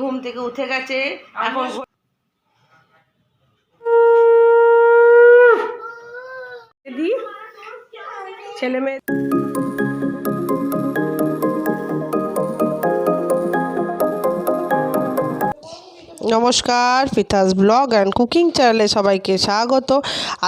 ঘুম থেকে উঠে গেছে। এখন ছেলে মেয়ে নমস্কার পিতাস ব্লগ অ্যান্ড কুকিং চ্যানেলে সবাইকে স্বাগত।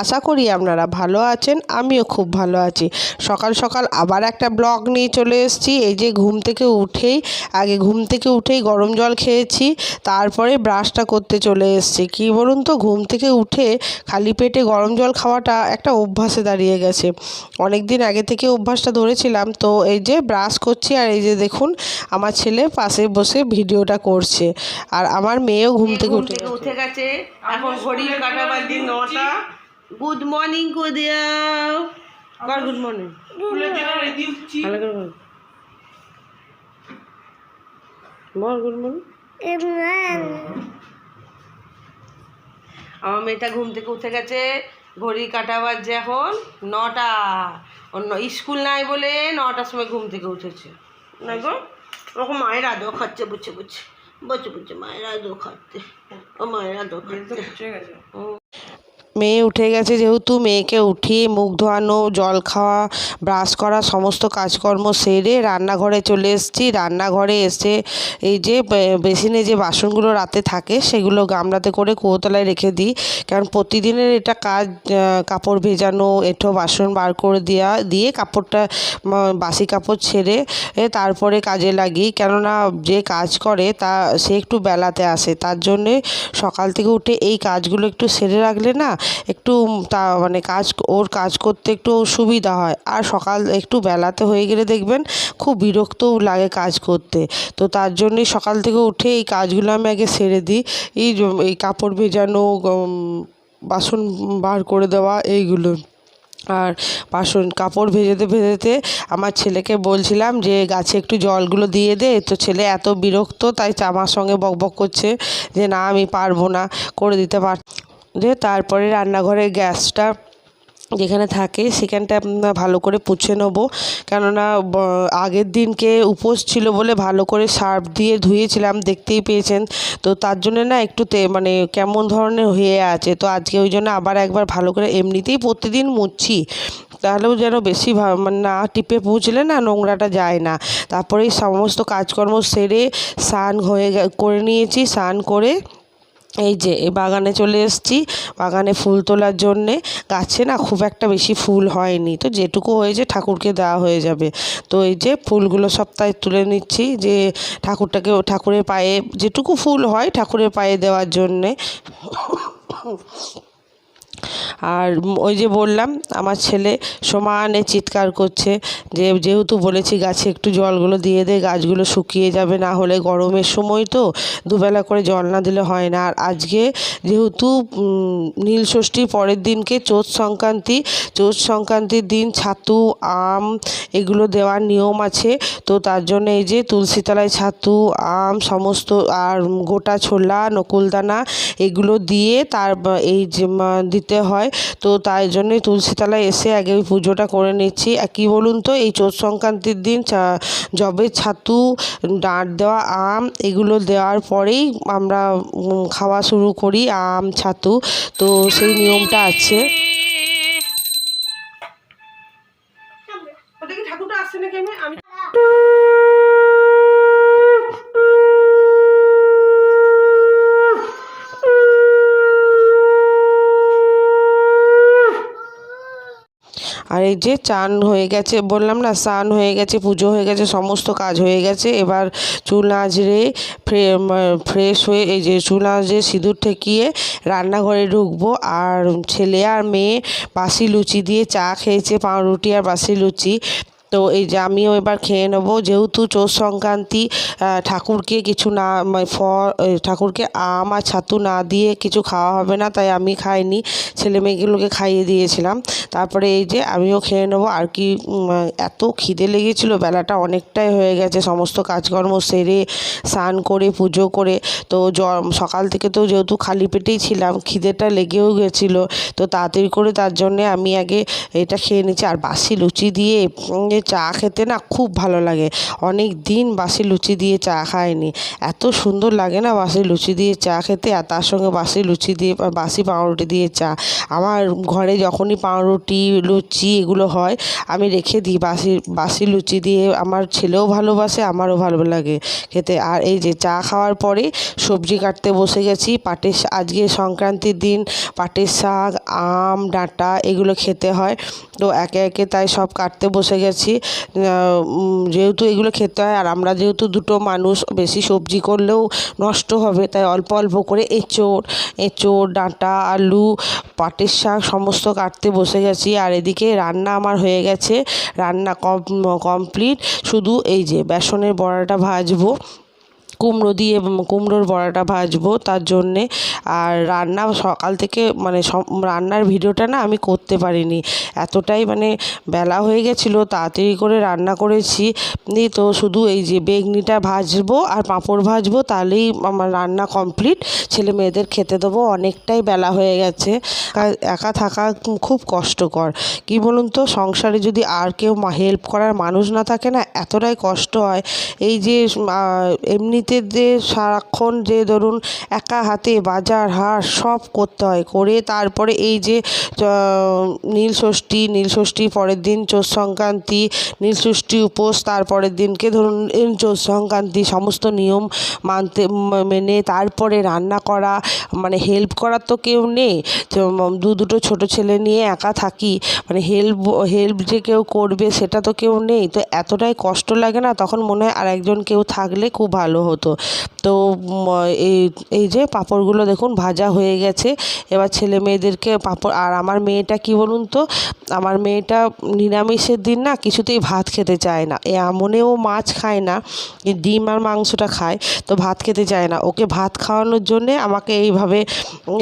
আশা করি আপনারা ভালো আছেন, আমিও খুব ভালো আছি। সকাল সকাল আবার একটা ব্লগ নিয়ে চলে এসেছি। এই যে ঘুম থেকে উঠেই, আগে ঘুম থেকে উঠেই গরম জল খেয়েছি, তারপরে ব্রাশটা করতে চলে এসেছি। কী বলুন তো, ঘুম থেকে উঠে খালি পেটে গরম জল খাওয়াটা একটা অভ্যাসে দাঁড়িয়ে গেছে। অনেক দিন আগে থেকে অভ্যাসটা ধরেছিলাম, তো এই যে ব্রাশ করছি আর এই যে দেখুন, আমার ছেলে পাশে বসে ভিডিওটা করছে। আর আমার মেয়েও ঘুম থেকে উঠে উঠে গেছে? এখন ঘড়ির কাটা বাজে নটা। গুড মর্নিং কর গুড মর্নিং ভালো করে বল। বল গুড মর্নিং আমার মেয়েটা ঘুম থেকে উঠে গেছে। ঘড়ি কাটা বাজছে এখন নটা। অন্য স্কুল নাই বলে নটার সময় ঘুম থেকে উঠেছে। না গো ওরকম মায়ের আদর খাচ্ছে বুঝছে বুঝছে। ぼちぼちマイラジオ買って。お前らジオ。連続中がじゃん。うん মেয়ে উঠে গেছে যেহেতু মেয়েকে উঠিয়ে মুখ ধোয়ানো, জল খাওয়া ব্রাশ করা, সমস্ত কাজকর্ম সেরে রান্নাঘরে চলে এসেছি। রান্নাঘরে এসে এই যে বেসিনে যে বাসনগুলো রাতে থাকে সেগুলো গামলাতে করে কুয়োতলায় রেখে দিই। কারণ প্রতিদিনের এটা কাজ কাপড় ভেজানো, এঁঠো বাসন বার করে দেওয়া দিয়ে কাপড়টা বাসি কাপড় ছেড়ে তারপরে কাজে লাগি কেননা যে কাজ করে তা, সে একটু বেলাতে আসে। তার জন্যে সকাল থেকে উঠে এই কাজগুলো একটু সেরে রাখলে না একটু তা মানে কাজ, ওর কাজ করতে একটু সুবিধা হয়। আর সকাল একটু বেলাতে হয়ে গেলে দেখবেন খুব বিরক্তও লাগে কাজ করতে। তো তার জন্যই সকাল থেকে উঠে এই কাজগুলো আমি আগে সেরে দিই। এই এই কাপড় ভেজানো বাসন বার করে দেওয়া, এইগুলো। আর বাসন, কাপড় ভেজেতে ভেজেতে আমার ছেলেকে বলছিলাম যে, গাছে একটু জলগুলো দিয়ে দে। তো ছেলে এত বিরক্ত, তাই আমার সঙ্গে বকবক করছে যে, না, আমি পারব না। করে দিতে পার যে তারপরে রান্নাঘরের গ্যাসটা যেখানে থাকে সেখানটা ভালো করে পুছে নেব। কেননা আগের দিনকে উপোস ছিল বলে ভালো করে সার্ফ দিয়ে ধুয়েছিলাম, দেখতেই পেয়েছেন। তো তার জন্য না একটু তে মানে কেমন ধরনের হয়ে আছে। তো আজকে ওই জন্য আবার একবার ভালো করে এমনিতেই প্রতিদিন মুছছি তাহলেও যেন বেশি মানে না টিপে পুছলে না নোংরাটা যায় না। তারপরে সমস্ত কাজকর্ম সেরে স্নান হয়ে করে নিয়েছি, স্নান করে এই যে বাগানে চলে এসেছি। বাগানে ফুল তোলার জন্যে গাছে না খুব একটা বেশি ফুল হয়নি। তো যেটুকু হয়েছে ঠাকুরকে দেওয়া হয়ে যাবে। তো এই যে, ফুলগুলো সপ্তাহে তুলে নিচ্ছি যে, ঠাকুরটাকে, ঠাকুরের পায়ে যেটুকু ফুল হয় ঠাকুরের পায়ে দেওয়ার জন্যে। আর ওই যে বললাম, আমার ছেলে সমানে চিৎকার করছে যে, যেহেতু বলেছি গাছে একটু জলগুলো দিয়ে দে, গাছগুলো শুকিয়ে যাবে, না হলে গরমের সময় তো দুবেলা করে জল না দিলে হয় না। আর আজকে যেহেতু নীল ষষ্ঠীর পরের দিনকে চোৎ সংক্রান্তি চোৎ সংক্রান্তির দিন ছাতু, আম এগুলো দেওয়ার নিয়ম আছে। তো তার জন্য এই যে তুলসীতলায় ছাতু, আম সমস্ত, আর গোটা ছোলা, নকুলদানা এগুলো দিয়ে তার এই যে দিতে হয়। তো তাই জন্যই তুলসীতলায় এসে আগে ওই পুজোটা করে নিচ্ছি। আর কী বলুন তো, এই চোৎ সংক্রান্তির দিন চা- জবে ছাতু, ডাঁট দেওয়া, আম, এগুলো দেওয়ার পরেই আমরা খাওয়া শুরু করি আম, ছাতু। তো সেই নিয়মটা আছে। আমি আমি আর এই যে চান হয়ে গেছে, বললাম না স্নান হয়ে গেছে, পুজো হয়ে গেছে, সমস্ত কাজ হয়ে গেছে, এবার চুল আঁচড়ে ফ্রেশ হয়ে এই যে চুল আঁচড়ে সিঁদুর ঠেকিয়ে রান্নাঘরে ঢুকবো, আর ছেলে আর মেয়ে বাসি লুচি দিয়ে চা খেয়েছে, পাউরুটি আর বাসি লুচি। তো এই যে আমিও এবার খেয়ে নেব। যেহেতু চৌষ সংক্রান্তি ঠাকুরকে কিছু না মানে ফল ঠাকুরকে আম আর ছাতু না দিয়ে কিছু খাওয়া হবে না, তাই আমি খাইনি। ছেলে মেয়েগুলোকে খাইয়ে দিয়েছিলাম। তারপরে এই যে আমিও খেয়ে নেব। আর কি এত খিদে লেগেছিলো, বেলাটা অনেকটাই হয়ে গেছে। সমস্ত কাজকর্ম সেরে, স্নান করে, পুজো করে, তো সকাল থেকে তো যেহেতু খালি পেটেই ছিলাম, খিদেটা লেগেও গেছিল। তো তাড়াতাড়ি করে তার জন্যে আমি আগে এটা খেয়ে নিচ্ছি। আর বাসি লুচি দিয়ে চা খেতে না খুব ভালো লাগে। অনেক দিন বাসি লুচি দিয়ে চা খায়নি এত সুন্দর লাগে না বাসি লুচি দিয়ে চা খেতে, আর তার সঙ্গে বাসি লুচি দিয়ে, বাসি পাউরুটি দিয়ে চা। আমার ঘরে যখনই পাউরুটি, লুচি এগুলো হয়, আমি রেখে দিই বাসি বাসি লুচি দিয়ে। আমার ছেলেও ভালোবাসে, আমারও ভালো লাগে খেতে। আর এই যে চা খাওয়ার পরে সবজি কাটতে বসে গেছি। পাটের আজকে সংক্রান্তির দিন, পাটের শাক, আম, ডাঁটা এগুলো খেতে হয়। তো একে একে তাই সব কাটতে বসে গেছি। আহ, যেহেতু এগুলো খেতে হয় আর আমরা যেহেতু দুটো মানুষ বেশি সবজি করলেও নষ্ট হবে তাই অল্প অল্প করে এঁচোড় এঁচোড় ডাঁটা আলু পাটের শাক সমস্ত কাটতে বসে গেছি। আর এদিকে রান্না আমার হয়ে গেছে রান্না কমপ্লিট। শুধু এই যে বেসনের বড়াটা ভাজবো। কুমড়ো দিয়ে কুমড়োর বড়াটা ভাজবো তার জন্যে। আর রান্না সকাল থেকে মানে রান্নার ভিডিওটা না আমি করতে পারিনি। এতটাই মানে বেলা হয়ে গেছিল, তাড়াতাড়ি করে রান্না করেছি। তো শুধু এই যে বেগনিটা ভাজবো আর পাঁপড় ভাজবো তাহলেই আমার রান্না কমপ্লিট। ছেলে মেয়েদের খেতে দেবো অনেকটাই বেলা হয়ে গেছে। একা থাকা খুব কষ্টকর। কি বলুন তো, সংসারে যদি আর কেউ হেল্প করার মানুষ না থাকে না, এতটাই কষ্ট হয়। এই যে এমনিতে যে সারাক্ষণ যে ধরুন একা হাতে বাজার হাট সব করতে হয়। করে তারপরে এই যে আহ, নীল ষষ্ঠী নীল ষষ্ঠী পরের দিন চোর সংক্রান্তি নীল ষষ্ঠী উপোস তারপরের দিনকে ধরুন চোর সংক্রান্তি সমস্ত নিয়ম মানতে মেনে তারপরে রান্না করা মানে হেল্প করার তো কেউ নেই। দু দুটো ছোট ছেলে নিয়ে একা থাকি মানে হেল্প হেল্প যে কেউ করবে সেটা তো কেউ নেই। তো এতটাই কষ্ট লাগে না তখন মনে হয় আর একজন কেউ থাকলে খুব ভালো হতো। তো উম, এই এই যে পাঁপড়গুলো দেখুন ভাজা হয়ে গেছে। এবার ছেলে মেয়েদেরকে পাঁপড় আর আমার মেয়েটা কি বলুন তো? আমার মেয়েটা নিরামিষের দিন না কিছুতেই ভাত খেতে চায় না। এ এমনেও মাছ খায় না ডিম আর মাংসটা খায় তো ভাত খেতে চায় না। ওকে ভাত খাওয়ানোর জন্যে আমাকে এইভাবে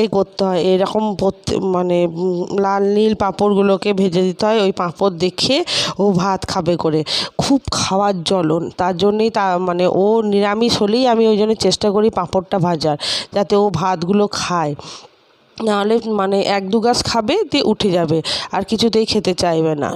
এই করতে হয়। এরকম মানে লাল নীল পাঁপড়গুলোকে ভেজে দিতে হয় ওই পাঁপড় দেখে ও ভাত খাবে করে। খুব খাওয়ার জ্বলন। তার জন্যেই তা মানে ও নিরামিষ হলেই আমি ওই জন্য চেষ্টা করি পাঁপড়টা ভাজার, যাতে ও ভাতগুলো খায়। নাহলে মানে এক দু গাছ খাবে, দিয়ে উঠে যাবে, আর কিছুতেই খেতে চাইবে না।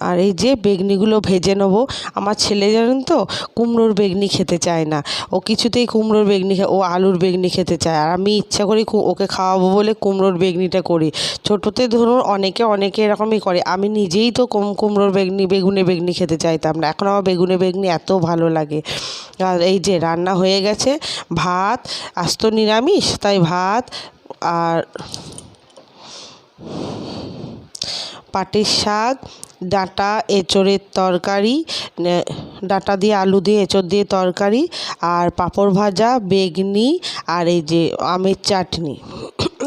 আর এই যে বেগনিগুলো ভেজে নেব, আমার ছেলে জানেন তো, কুমড়োর বেগনি খেতে চায় না। ও কিছুতেই কুমড়োর বেগনি ও আলুর বেগনি খেতে চায়। আর আমি ইচ্ছা করি ওকে খাওয়াবো বলে কুমড়োর বেগনিটা করি। ছোটোতে ধরুন অনেকে অনেকে এরকমই করে। আমি নিজেই তো কুম, কুমড়োর বেগনি বেগুনে বেগনি খেতে চাইতাম না। এখন আমার বেগুনে বেগনি এত ভালো লাগে। আর এই যে রান্না হয়ে গেছে, ভাত, আস্ত নিরামিষ, তাই ভাত আর পাটের শাক ডাঁটা এঁচোড়ের তরকারি ডাঁটা দিয়ে আলু দিয়ে এঁচোড় দিয়ে তরকারি আর পাঁপড় ভাজা বেগনি আর এই যে আমের চাটনি।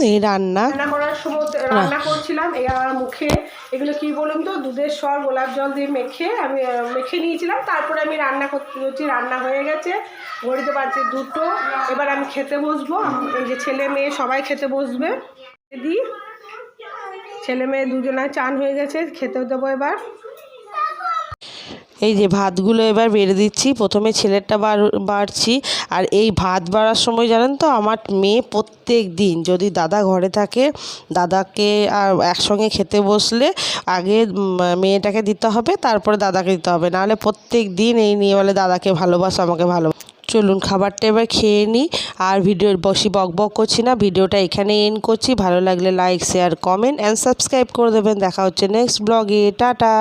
এই রান্না। রান্না করার সময় রান্না করছিলাম এই আমার মুখে এগুলো কি বলুন তো? দুধের স্বর গোলাপ জল দিয়ে মেখে আমি মেখে নিয়েছিলাম তারপরে আমি রান্না করতে বলছি রান্না হয়ে গেছে। ঘড়িতে বাজছে দুটো এবার আমি খেতে বসবো। এই যে ছেলে মেয়ে সবাই খেতে বসবে। দিদি ছেলে মেয়ে দুজনে চান হয়ে গেছে খেতে দেবো এবার। এই যে ভাতগুলো এবার বেড়ে দিচ্ছি, প্রথমে ছেলেরটা বাড়ছি, আর এই ভাত বাড়ার সময় জানেন তো, আমার মেয়ে প্রত্যেক দিন যদি দাদা ঘরে থাকে, দাদাকে আর একসঙ্গে খেতে বসলে আগে মেয়েটাকে দিতে হবে, তারপরে দাদাকে দিতে হবে। নাহলে প্রত্যেক দিন এই নিয়ে বলে, দাদাকে ভালোবাসো, আমাকে ভালো চলুন খাবারটা এবার খেয়ে নিই। আর ভিডিওর বসি বক বক করছি না, ভিডিওটা এখানে এন করছি। ভালো লাগলে like share comment and subscribe করে দেবেন। দেখা হচ্ছে নেক্সট ব্লগে টাটা!